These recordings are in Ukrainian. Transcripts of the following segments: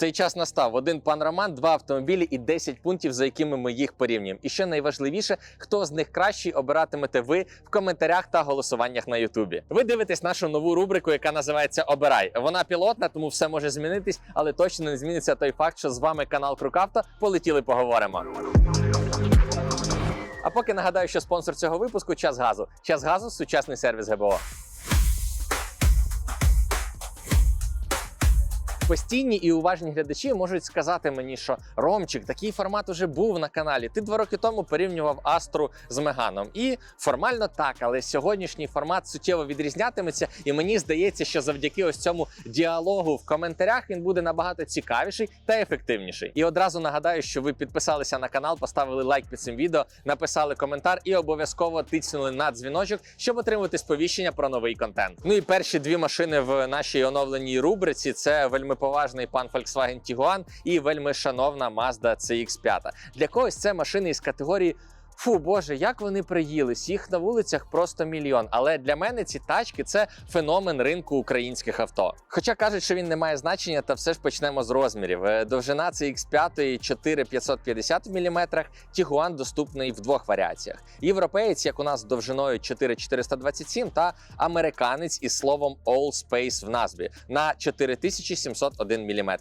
Цей час настав один пан Роман, два автомобілі і 10 пунктів, за якими ми їх порівнюємо. І що найважливіше, хто з них кращий обиратимете ви в коментарях та голосуваннях на Ютубі. Ви дивитесь нашу нову рубрику, яка називається Обирай. Вона пілотна, тому все може змінитись, але точно не зміниться той факт, що з вами канал Крукавто. Полетіли, поговоримо. А поки нагадаю, що спонсор цього випуску час газу. Час газу сучасний сервіс ГБО. Постійні і уважні глядачі можуть сказати мені, що Ромчик, такий формат уже був на каналі. Ти два роки тому порівнював Астру з Меганом. І формально так, але сьогоднішній формат суттєво відрізнятиметься. І мені здається, що завдяки ось цьому діалогу в коментарях він буде набагато цікавіший та ефективніший. І одразу нагадаю, що ви підписалися на канал, поставили лайк під цим відео, написали коментар і обов'язково тицнули на дзвіночок, щоб отримувати сповіщення про новий контент. Ну і перші дві машини в нашій оновленій рубриці це вельми поважний пан Volkswagen Tiguan і вельми шановна Mazda CX-5. Для когось це машини із категорії. Фу, боже, як вони приїлись, їх на вулицях просто мільйон. Але для мене ці тачки це феномен ринку українських авто. Хоча кажуть, що він не має значення, та все ж почнемо з розмірів. Е, Довжина CX5 4550 мм, Tiguan доступний в двох варіаціях. Європеєць, як у нас довжиною 4427, та американець із словом All Space в назві на 4701 мм.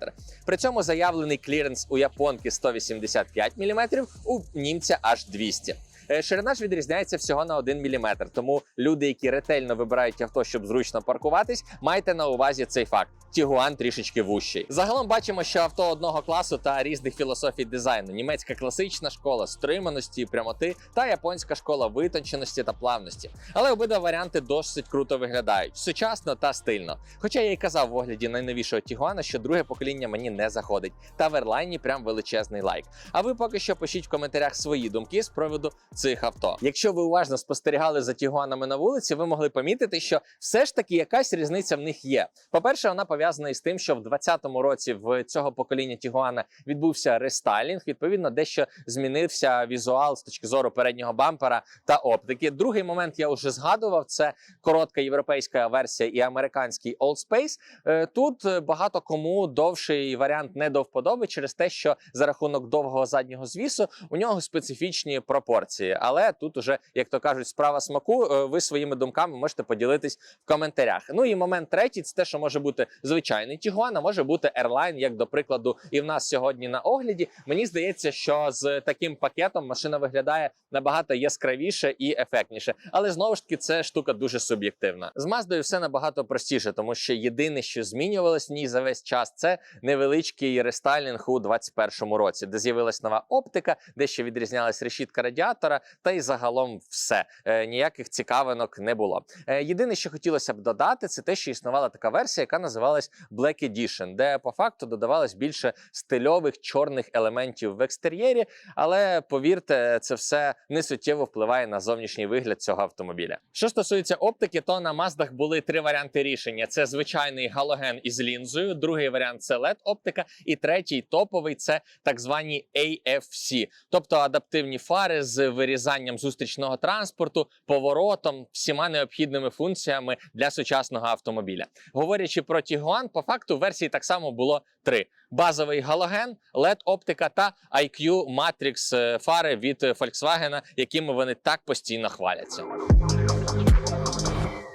При цьому заявлений кліренс у японки 185 мм, у німця аж 200. Е, Ширина ж відрізняється всього на 1 мм, тому люди, які ретельно вибирають авто, щоб зручно паркуватись, майте на увазі цей факт. Тігуан трішечки вущий. Загалом бачимо, що авто одного класу та різних філософій дизайну: німецька класична школа стриманості, і прямоти та японська школа витонченості та плавності. Але обидва варіанти досить круто виглядають сучасно та стильно. Хоча я й казав в огляді найновішого Тігуана, що друге покоління мені не заходить. Та в Ерлайні прям величезний лайк. А ви поки що пишіть в коментарях свої думки з приводу цих авто. Якщо ви уважно спостерігали за Тігуанами на вулиці, ви могли помітити, що все ж таки якась різниця в них є. По-перше, вона пов'язана із тим, що в 2020 році в цього покоління Тігуана відбувся рестайлінг. Відповідно, дещо змінився візуал з точки зору переднього бампера та оптики. Другий момент я вже згадував: це коротка європейська версія і американський Old Space. Е, Тут багато кому довший варіант не до вподоби через те, що за рахунок довгого заднього звісу у нього специфічні пропорції. Але тут уже, як то кажуть, справа смаку. е, Ви своїми думками можете поділитись в коментарях. Ну і момент третій це те, що може бути звичайний Тігуан, а може бути Airline, як до прикладу, і в нас сьогодні на огляді. Мені здається, що з таким пакетом машина виглядає набагато яскравіше і ефектніше. Але знову ж таки, це штука дуже суб'єктивна. З Маздою все набагато простіше, тому що єдине, що змінювалось в ній за весь час, це невеличкий рестайлінг у 2021 році, де з'явилась нова оптика, де ще відрізнялась решітка радіатора, та й загалом все Е, ніяких цікавинок не було. Е, єдине, що хотілося б додати, це те, що існувала така версія, яка називалась Black Edition, де по факту додавалось більше стильових чорних елементів в екстер'єрі. Але повірте, це все не суттєво впливає на зовнішній вигляд цього автомобіля. Що стосується оптики, то на Маздах були три варіанти рішення: це звичайний галоген із лінзою, другий варіант це led оптика, і третій топовий це так звані AFC, тобто адаптивні фари з вирізанням зустрічного транспорту, поворотом, всіма необхідними функціями для сучасного автомобіля. Говорячи про Tiguan, по факту версії так само було три: базовий галоген, led оптика та IQ Matrix е, фари від Volkswagen, якими вони так постійно хваляться.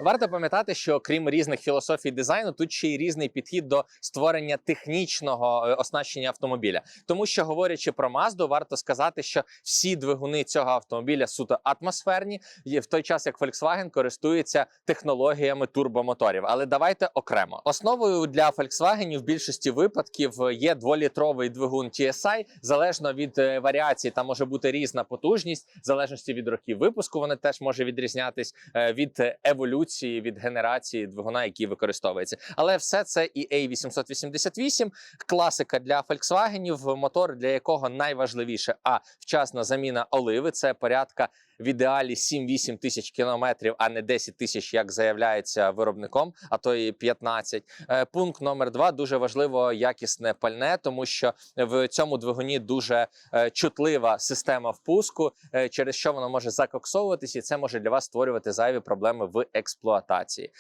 Варто пам'ятати, що крім різних філософій дизайну, тут ще й різний підхід до створення технічного е, оснащення автомобіля. Тому що говорячи про Mazda, варто сказати, що всі двигуни цього автомобіля суто атмосферні, в той час як Volkswagen користується технологіями турбомоторів. Але давайте окремо. Основою для Volkswagen в більшості випадків є дволітровий двигун TSI, залежно від е, варіації, там може бути різна потужність, в залежності від років випуску. Вони теж може відрізнятись е, від е, еволюції від генерації двигуна, який використовується. Але все це і A888, класика для Volkswagen, мотор для якого найважливіше а вчасна заміна оливи. Це порядка в ідеалі 7-8 тисяч кілометрів, а не 10 тисяч, як заявляється виробником, а то і 15. Е, Пункт номер два дуже важливо якісне пальне, тому що в цьому двигуні дуже е, чутлива система впуску, е, через що воно може закоксовуватися, і це може для вас створювати зайві проблеми в експлуатації.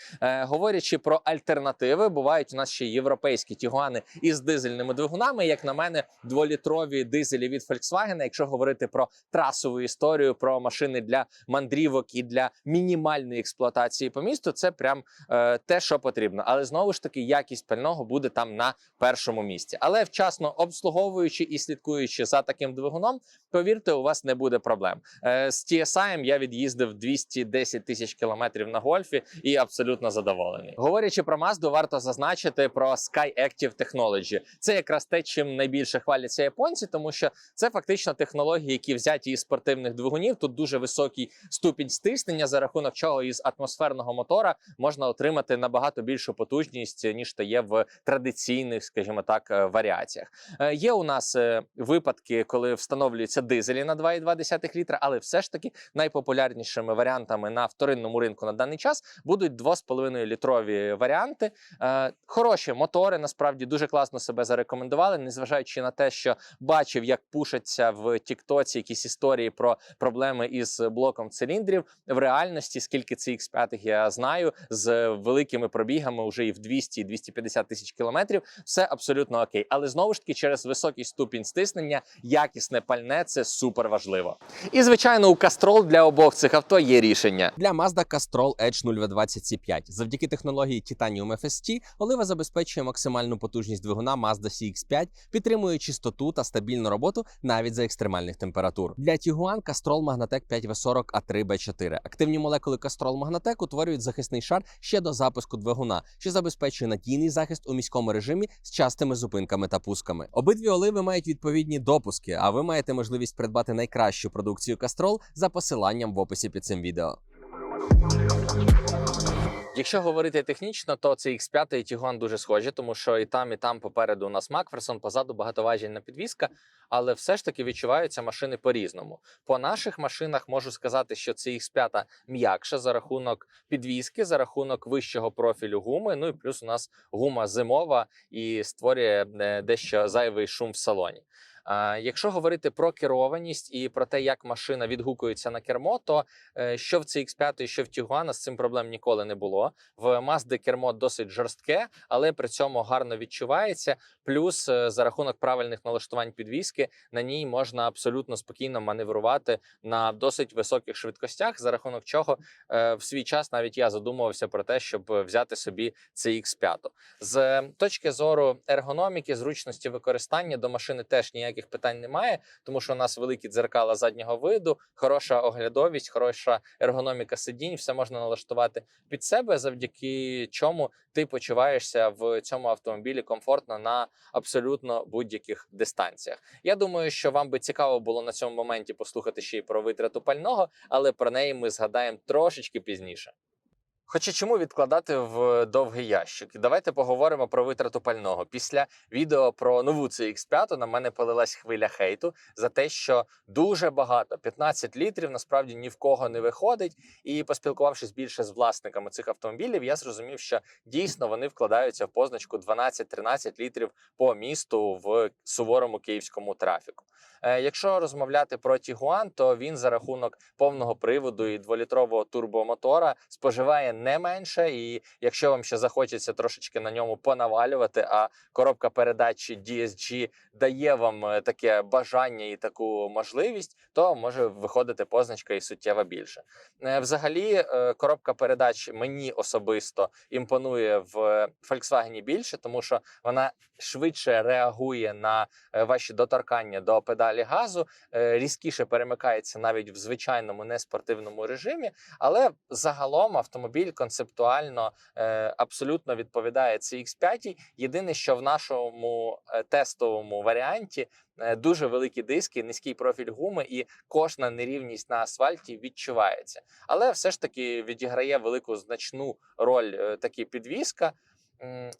Говорячи про альтернативи, бувають у нас ще європейські тігуани із дизельними двигунами. Як на мене, дволітрові дизелі від Volkswagen, якщо говорити про трасову історію, про машини для мандрівок і для мінімальної експлуатації по місту, це прям е, те, що потрібно. Але знову ж таки, якість пального буде там на першому місці. Але вчасно обслуговуючи і слідкуючи за таким двигуном, повірте, у вас не буде проблем. Е, з TSI я від'їздив 210 тисяч кілометрів на гольфі і абсолютно задоволений. Говорячи про Mazda, варто зазначити про Sky Active Technology. Це якраз те, чим найбільше хваляться японці, тому що це фактично технології, які взяті із спортивних двигунів. Тут дуже високий ступінь стиснення, за рахунок чого із атмосферного мотора можна отримати набагато більшу потужність ніж то є в традиційних, скажімо так, е, варіаціях. Е, Є у нас е, випадки, коли встановлюються дизелі на 2,2 літра, але все ж таки найпопулярнішими варіантами на вторинному ринку на даний час будуть 2,5 літрові варіанти. Хороші мотори насправді дуже класно себе зарекомендували, незважаючи на те, що бачив, як пушаться в Тіктоці якісь історії про проблеми із блоком циліндрів. В реальності, скільки це X5 я знаю, з великими пробігами вже і в 200-250 тисяч кілометрів, все абсолютно окей. Але знову ж таки, через високий ступінь стиснення, якісне пальне це супер важливо. І звичайно, у Castrol для обох цих авто є рішення. Для Mazda Castrol Edge 0V20 C5. Завдяки технології Titanium FST олива забезпечує максимальну потужність двигуна Mazda CX5, підтримує чистоту та стабільну роботу навіть за екстремальних температур. Для Tiguan Castrol Magnatec 5V40 A3B4. Активні молекули Castrol Magnatec утворюють захисний шар ще до запуску двигуна, що забезпечує надійний захист у міському режимі з частими зупинками та пусками. Обидві оливи мають відповідні допуски, а ви маєте можливість придбати найкращу продукцію Castrol за посиланням в описі під цим відео. Якщо говорити технічно, то це X5 і Tiguan дуже схожі, тому що і там, і там попереду у нас Макферсон, позаду багатоважільна підвізка, але все ж таки відчуваються машини по-різному. По наших машинах можу сказати, що це X5 м'якша за рахунок підвізки, за рахунок вищого профілю гуми. Ну і плюс у нас гума зимова і створює е, дещо зайвий шум в салоні. Якщо говорити про керованість і про те, як машина відгукується на кермо, то е, що в CX5, що в Tiguan з цим проблем ніколи не було. В Mazda кермо досить жорстке, але при цьому гарно відчувається. Плюс е, за рахунок правильних налаштувань підвіски на ній можна абсолютно спокійно маневрувати на досить високих швидкостях, за рахунок чого е, в свій час навіть я задумувався про те, щоб взяти собі CX5. З точки зору ергономіки, зручності використання до машини теж ніяких питань немає, тому що у нас великі дзеркала заднього виду, хороша оглядовість, хороша ергономіка сидінь, все можна налаштувати під себе, завдяки чому ти почуваєшся в цьому автомобілі комфортно на абсолютно будь-яких дистанціях. Я думаю, що вам би цікаво було на цьому моменті послухати ще й про витрату пального, але про неї ми згадаємо трошечки пізніше. Хоча чому відкладати в довгий ящик? Давайте поговоримо про витрату пального. Після відео про нову CX5 на мене полилась хвиля хейту за те, що дуже багато 15 літрів насправді ні в кого не виходить. І поспілкувавшись більше з власниками цих автомобілів, я зрозумів, що дійсно вони вкладаються в позначку 12-13 літрів по місту в суворому київському трафіку. Е, Якщо розмовляти про Tiguan, то він за рахунок повного приводу і дволітрового турбомотора споживає не менше. І якщо вам ще захочеться трошечки на ньому понавалювати, а коробка передач DSG дає вам е, таке бажання і таку можливість, то може виходити позначка і суттєво більше. Е, Взагалі, е, коробка передач мені особисто імпонує в Volkswagen більше, тому що вона швидше реагує на ваші доторкання до педалі газу, різкіше перемикається навіть в звичайному неспортивному режимі. Але загалом автомобіль концептуально е, абсолютно відповідає CX5. Єдине, що в нашому е, тестовому варіанті е, дуже великі диски, низький профіль гуми і кожна нерівність на асфальті відчувається. Але все ж таки відіграє велику значну роль е, підвізка.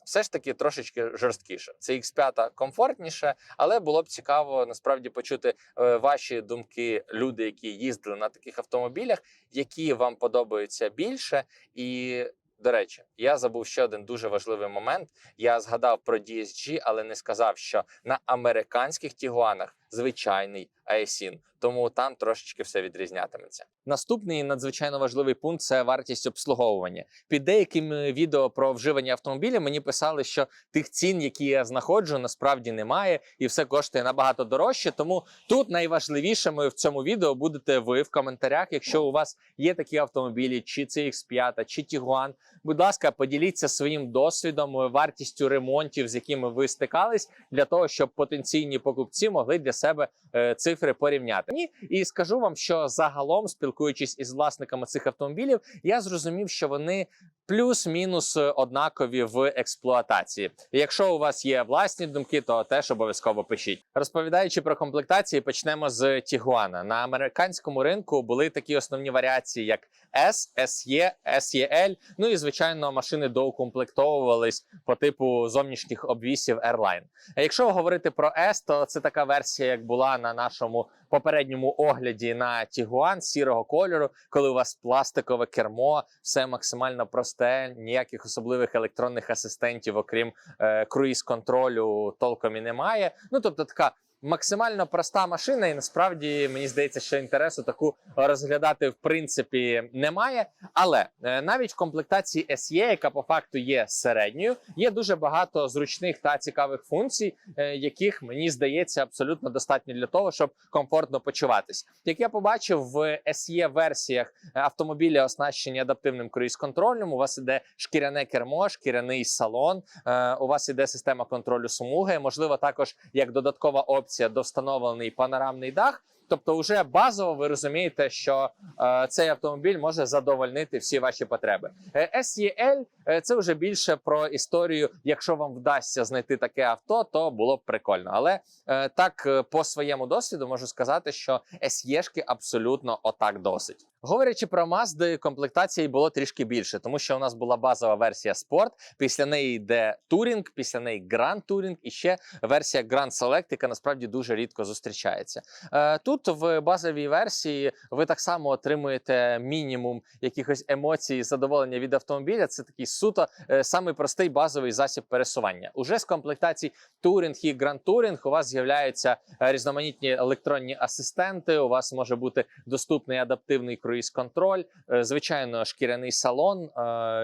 Все ж таки трошечки жорсткіше. Це X5 комфортніше, але було б цікаво насправді почути е, ваші думки, люди, які їздили на таких автомобілях, які вам подобаються більше. І до речі, я забув ще один дуже важливий момент. Я згадав про DSG, але не сказав, що на американських тігуанах звичайний ASIN, тому там трошечки все відрізнятиметься. Наступний надзвичайно важливий пункт це вартість обслуговування. Під деякими відео про вживані автомобілі мені писали, що тих цін, які я знаходжу, насправді немає, і все коштує набагато дорожче. Тому тут найважливішими в цьому відео будете ви в коментарях. Якщо у вас є такі автомобілі, чи це X5, чи Tiguan, Будь ласка, поділіться своїм досвідом, вартістю ремонтів, з якими ви стикались, для того, щоб потенційні покупці могли для себе е, цифри порівняти. І скажу вам, що загалом, спілкуючись із власниками цих автомобілів, я зрозумів, що вони плюс-мінус однакові в експлуатації. Якщо у вас є власні думки, то теж обов'язково пишіть. Розповідаючи про комплектації, почнемо з Тігуана. На американському ринку були такі основні варіації, як S, SE, SEL, Ну і звичайно, машини доукомплектовувались по типу зовнішніх обвісів Airline. А якщо говорити про S, то це така версія, як була на нашому попередньому огляді на Тігуан сірого кольору, коли у вас пластикове кермо, все максимально просте, ніяких особливих електронних асистентів, окрім е, круїз-контролю, толком і немає. Ну тобто така. Максимально проста машина, і насправді мені здається, що інтересу таку розглядати в принципі немає. Але е, навіть в комплектації SE, яка по факту є середньою, є дуже багато зручних та цікавих функцій, е, яких мені здається абсолютно достатньо для того, щоб комфортно почуватись. Як я побачив в SE версіях автомобіля, оснащені адаптивним круїз-контролем, у вас іде шкіряне кермо, шкіряний салон. е, У вас іде система контролю смуги. Можливо, також як додаткова опція довстановлений панорамний дах. Тобто, вже базово ви розумієте, що е, цей автомобіль може задовольнити всі ваші потреби. Е, SEL е, це вже більше про історію. Якщо вам вдасться знайти таке авто, то було б прикольно. Але е, так е, по своєму досвіду можу сказати, що SE-шки абсолютно отак досить. Говорячи про Mazda, комплектації було трішки більше, тому що у нас була базова версія Sport, після неї йде Touring, після неї Grand Touring і ще версія Grand Select, яка насправді дуже рідко зустрічається. Е, Тут в базовій версії ви так само отримуєте мінімум якихось емоцій, задоволення від автомобіля. Це такий суто е, самий простий базовий засіб пересування. Уже з комплектацій Touring і Grand Touring у вас з'являються е, різноманітні електронні асистенти. У вас може бути доступний адаптивний круїз-контроль, е, звичайно, шкіряний салон,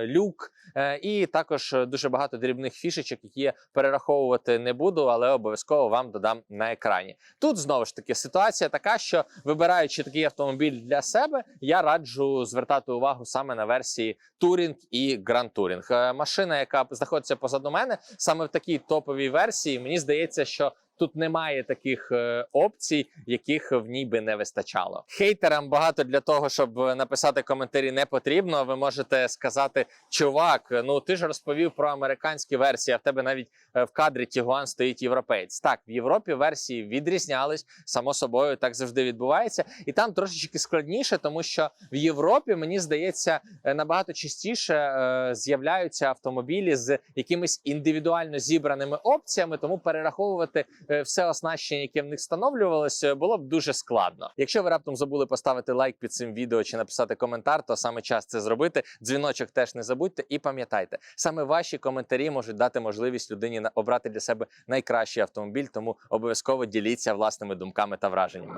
люк. І також дуже багато дрібних фішечок, які я перераховувати не буду, але обов'язково вам додам на екрані. Тут знову ж таки ситуація така, що вибираючи такий автомобіль для себе, я раджу звертати увагу саме на версії Touring і Grand Touring. Е, Машина, яка знаходиться позаду мене, саме в такій топовій версії, мені здається, що. Тут немає таких е, опцій, яких в ній би не вистачало. Хейтерам багато для того, щоб написати коментарі, не потрібно. Ви можете сказати, чувак, ну ти ж розповів про американські версії, а в тебе навіть е, в кадрі Tiguan стоїть європеєць. Так, в Європі версії відрізнялись, само собою, так завжди відбувається, і там трошечки складніше, тому що в Європі мені здається е, набагато частіше е, з'являються автомобілі з якимись індивідуально зібраними опціями, тому перераховувати все оснащення, яке в них встановлювалося, було б дуже складно. Якщо ви раптом забули поставити лайк під цим відео чи написати коментар, то саме час це зробити. Дзвіночок теж не забудьте і пам'ятайте, саме ваші коментарі можуть дати можливість людині обрати для себе найкращий автомобіль, тому обов'язково діліться власними думками та враженнями.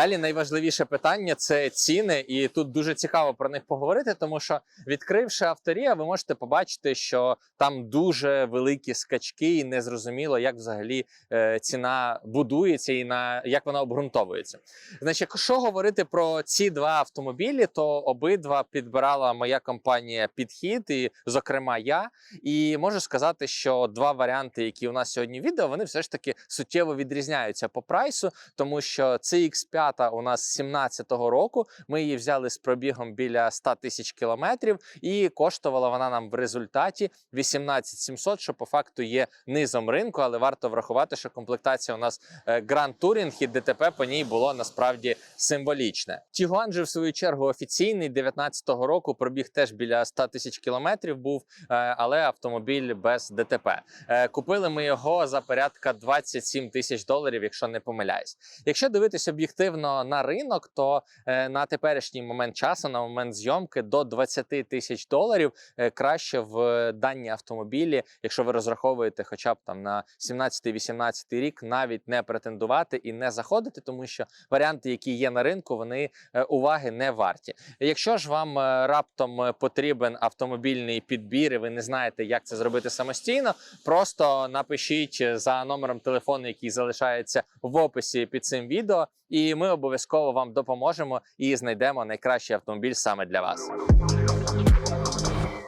Далі найважливіше питання це ціни, і тут дуже цікаво про них поговорити, тому що відкривши авторія, ви можете побачити, що там дуже великі скачки, і незрозуміло, як взагалі е, ціна будується і на як вона обґрунтовується. Значить, якщо говорити про ці два автомобілі, то обидва підбирала моя компанія підхід, і зокрема я. І можу сказати, що два варіанти, які у нас сьогодні відео, вони все ж таки суттєво відрізняються по прайсу, тому що CX5 X5 у нас 17-го року. Ми її взяли з пробігом біля 100 тисяч кілометрів, і коштувала вона нам в результаті 18 700, що по факту є низом ринку, але варто врахувати, що комплектація у нас е, Grand Touring і ДТП по ній було насправді символічне. Тігуан же в свою чергу офіційний 19-го року пробіг теж біля 100 тисяч кілометрів був, е, але автомобіль без ДТП. Е, Купили ми його за порядка 27 тисяч доларів, якщо не помиляюсь. Якщо дивитись об'єктивно на ринок, то е, на теперішній момент часу, на момент зйомки, до 20 тисяч доларів е, краще в дані автомобілі, якщо ви розраховуєте хоча б там на 17-18 рік, навіть не претендувати і не заходити, тому що варіанти, які є на ринку, вони е, уваги не варті. Якщо ж вам е, раптом е, потрібен автомобільний підбір, і ви не знаєте, як це зробити самостійно, просто напишіть е, за номером телефону, який залишається в описі під цим відео, і ми обов'язково вам допоможемо і знайдемо найкращий автомобіль саме для вас.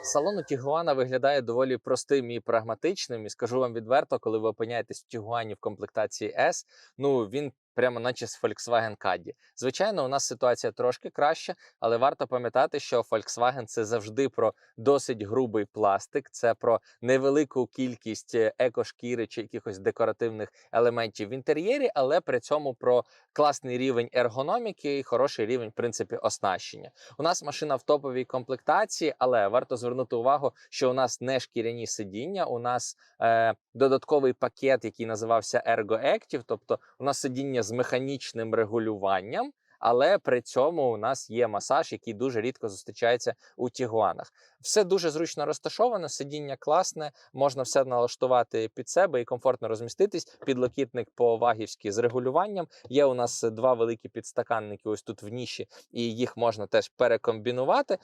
Салон у Тігуана виглядає доволі простим і прагматичним. І скажу вам відверто, коли ви опиняєтесь в Тігуані в комплектації S, ну він прямо наче з Volkswagen Caddy. Звичайно, у нас ситуація трошки краща, але варто пам'ятати, що Volkswagen це завжди про досить грубий пластик, це про невелику кількість е, екошкіри чи якихось декоративних елементів в інтер'єрі, але при цьому про класний рівень ергономіки і хороший рівень, в принципі, оснащення. У нас машина в топовій комплектації, але варто звернути увагу, що у нас не шкіряні сидіння, у нас е, додатковий пакет, який називався Ergo Active, тобто у нас сидіння з механічним регулюванням. Але при цьому у нас є масаж, який дуже рідко зустрічається у тігуанах. Все дуже зручно розташовано, сидіння класне, можна все налаштувати під себе і комфортно розміститись. Підлокітник по вагівськи з регулюванням. Є у нас два великі підстаканники ось тут в ніші, і їх можна теж перекомбінувати.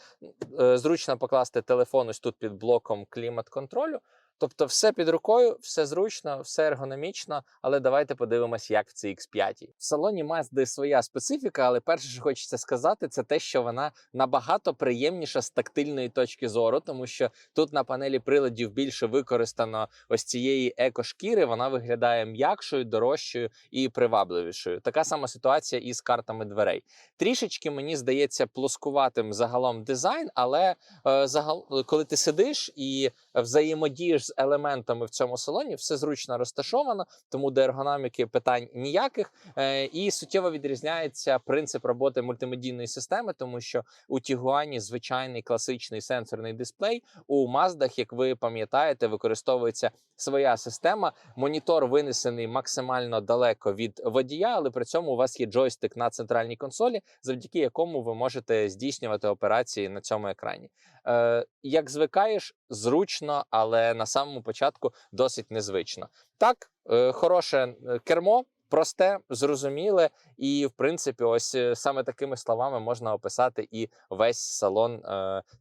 Е, Зручно покласти телефон ось тут під блоком клімат-контролю. Тобто, все під рукою, все зручно, все ергономічно. Але давайте подивимось, як в цій X5. В салоні Mazda своя специфіка, але перше, що хочеться сказати, це те, що вона набагато приємніша з тактильної точки зору, тому що тут на панелі приладів більше використано ось цієї екошкіри. Вона виглядає м'якшою, дорожчою і привабливішою. Така сама ситуація і з картами дверей. Трішечки мені здається плоскуватим загалом дизайн, але е, загал, коли ти сидиш і взаємодієш з елементами в цьому салоні, все зручно розташовано, тому до ергономіки питань ніяких. Е, і суттєво відрізняється принцип роботи мультимедійної системи, тому що у Тігуані звичайний класичний сенсорний дисплей. У Маздах, як ви пам'ятаєте, використовується своя система. Монітор винесений максимально далеко від водія, але при цьому у вас є джойстик на центральній консолі, завдяки якому ви можете здійснювати операції на цьому екрані. Е, як звикаєш, зручно, але на самому початку досить незвично. Так, е, хороше е, кермо. Просте, зрозуміле, і в принципі, ось е, саме такими словами можна описати і весь салон е,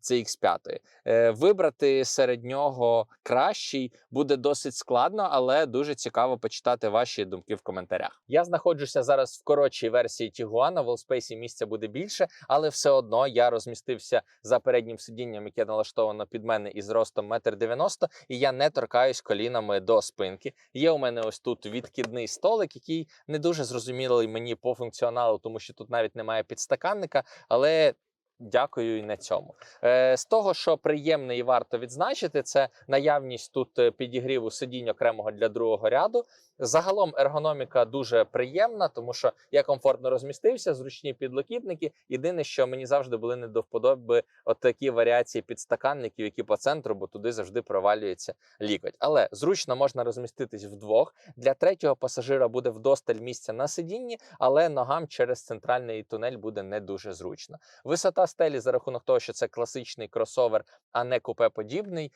CX5. Е, вибрати серед нього кращий буде досить складно, але дуже цікаво почитати ваші думки в коментарях. Я знаходжуся зараз в коротшій версії Тігуана. В Allspace місця буде більше, але все одно я розмістився за переднім сидінням, яке налаштовано під мене із ростом 1,90 м, і я не торкаюсь колінами до спинки. Є у мене ось тут відкидний столик, який не дуже зрозумілий мені по функціоналу, тому що тут навіть немає підстаканника, але. Дякую і на цьому. Е, з того, що приємне і варто відзначити, це наявність тут е, підігріву сидінь окремого для другого ряду. Загалом ергономіка дуже приємна, тому що я комфортно розмістився, зручні підлокітники. Єдине, що мені завжди були не до вподоби от такі варіації підстаканників, які по центру, бо туди завжди провалюється лікоть. Але зручно можна розміститись вдвох. Для третього пасажира буде вдосталь місця на сидінні, але ногам через центральний тунель буде не дуже зручно. Висота стелі за рахунок того, що це класичний кросовер, а не купе подібний.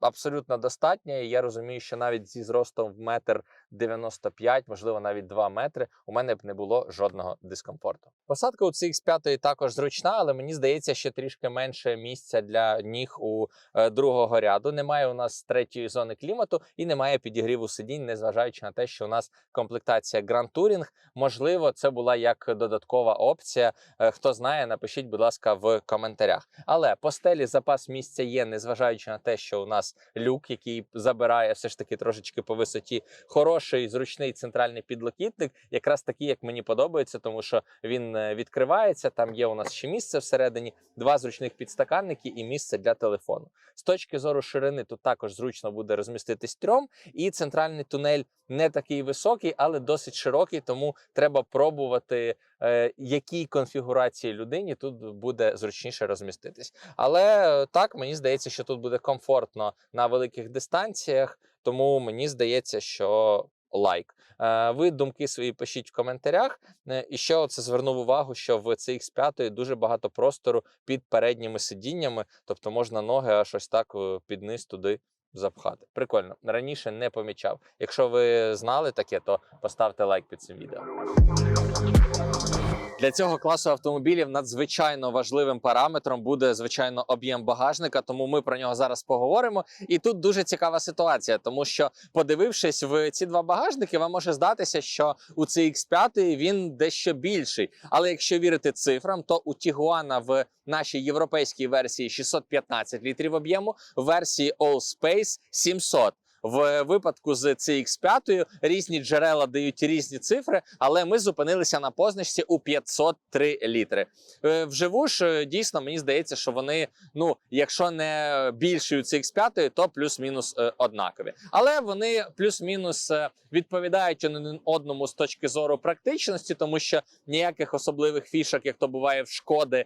Абсолютно достатня, і я розумію, що навіть зі зростом в метр 95, можливо, навіть 2 метри, у мене б не було жодного дискомфорту. Посадка у CX5 також зручна, але мені здається, що трішки менше місця для ніг у е, другого ряду. Немає у нас третьої зони клімату і немає підігріву сидінь, незважаючи на те, що у нас комплектація Grand Touring. Можливо, це була як додаткова опція. Е, Хто знає, напишіть, будь ласка, в коментарях. Але по стелі запас місця є, незважаючи на те, що у нас люк, який забирає все ж таки трошечки по висоті. Хороший зручний центральний підлокітник, якраз такий, як мені подобається, тому що він е, відкривається. Там є у нас ще місце всередині, два зручних підстаканники і місце для телефону. З точки зору ширини тут також зручно буде розміститись трьом, і центральний тунель не такий високий, але досить широкий, тому треба пробувати, е, якій конфігурації людині тут буде зручніше розміститись. Але е, так мені здається, що тут буде комфортно на великих дистанціях, тому мені здається, що. Лайк. Е, Ви думки свої пишіть в коментарях. Е, І ще оце звернув увагу, що в CX5 дуже багато простору під передніми сидіннями, тобто можна ноги аж ось так е, під низ туди запхати. Прикольно. Раніше не помічав. Якщо ви знали таке, то поставте лайк під цим відео. Для цього класу автомобілів надзвичайно важливим параметром буде звичайно об'єм багажника, тому ми про нього зараз поговоримо. І тут дуже цікава ситуація, тому що подивившись в ці два багажники, вам може здатися, що у CX5 він дещо більший. Але якщо вірити цифрам, то у Тігуана в нашій європейській версії 615 літрів об'єму, в версії All Space 700. В випадку з CX5 різні джерела дають різні цифри, але ми зупинилися на позначці у 503 літри. Е, Вживу ж е, дійсно мені здається, що вони, ну якщо не більші у CX5, то плюс-мінус е, однакові. Але вони плюс-мінус відповідають один одному з точки зору практичності, тому що ніяких особливих фішок, як то буває в шкоди,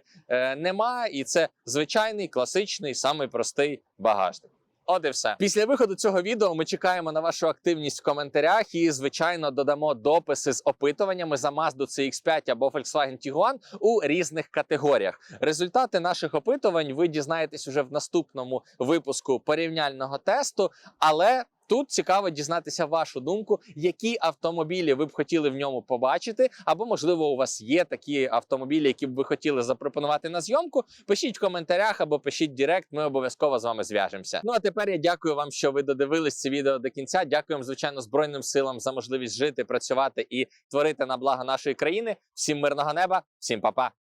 нема. І це звичайний класичний, самий простий багажник. От і все. Після виходу цього відео ми чекаємо на вашу активність в коментарях і, звичайно, додамо дописи з опитуваннями за Mazda CX-5 або Volkswagen Tiguan у різних категоріях. Результати наших опитувань ви дізнаєтесь уже в наступному випуску порівняльного тесту. Але тут цікаво дізнатися вашу думку, які автомобілі ви б хотіли в ньому побачити, або можливо у вас є такі автомобілі, які б ви хотіли запропонувати на зйомку. Пишіть в коментарях або пишіть Директ. Ми обов'язково з вами зв'яжемося. Ну а тепер я дякую вам, що ви додивились це відео до кінця. Дякуємо, звичайно, збройним силам за можливість жити, працювати і творити на благо нашої країни. Всім мирного неба, всім па-па!